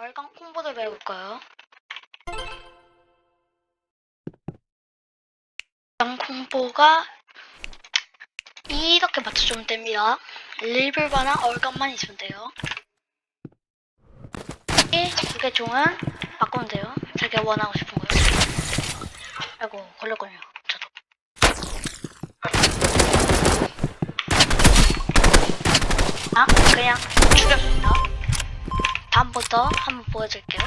얼강 콤보를 배울까요? 얼강 콤보가 이렇게 맞춰주면 됩니다. 리블바나 얼강만 있으면 돼요. 이 두 개 종은 바꾸면 돼요. 자기가 원하고 싶은 거요. 아이고 걸렸군요. 저도. 아 그냥 죽였습니다. 다음부터 한번 보여줄게요.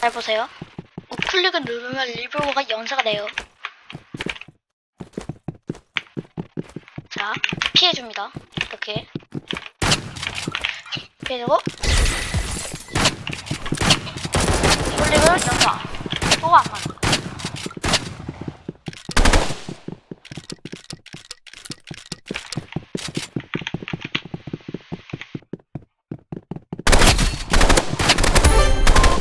잘 보세요. 우클릭을 누르면 리뷰가 연사가 돼요. 자, 피해줍니다. 이렇게. 피해주고. 우클릭을 연사. 또안 맞아.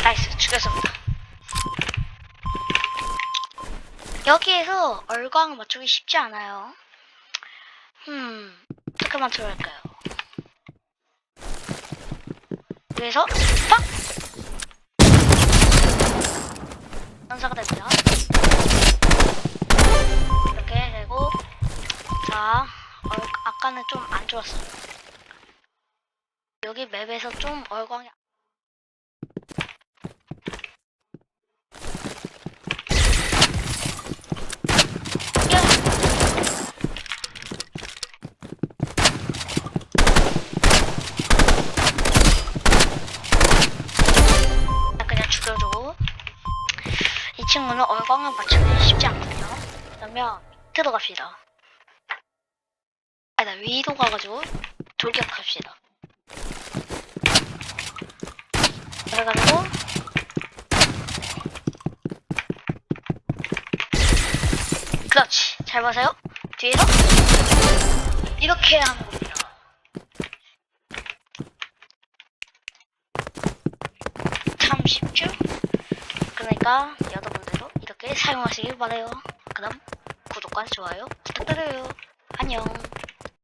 나이스, 죽였습니다. 여기에서 얼광 맞추기 쉽지 않아요. 음, 어떻게 할까요? 여기서 빡! 연사가 됩니다. 이렇게 되고 자, 얼, 아까는 좀 안 좋았어요. 여기 맵에서 좀 얼광이 그냥 죽여줘. 이 친구는 얼광을 맞추기 쉽지 않거든요. 그러면 밑으로 갑시다. 아니다, 위로 가가지고 돌격합시다. 그래가지고 그렇지. 잘 보세요. 뒤에서 이렇게 하는 겁니다. 참 쉽죠? 그러니까 여러 이렇게 사용하시길 바래요. 그럼 구독과 좋아요 부탁드려요. 안녕.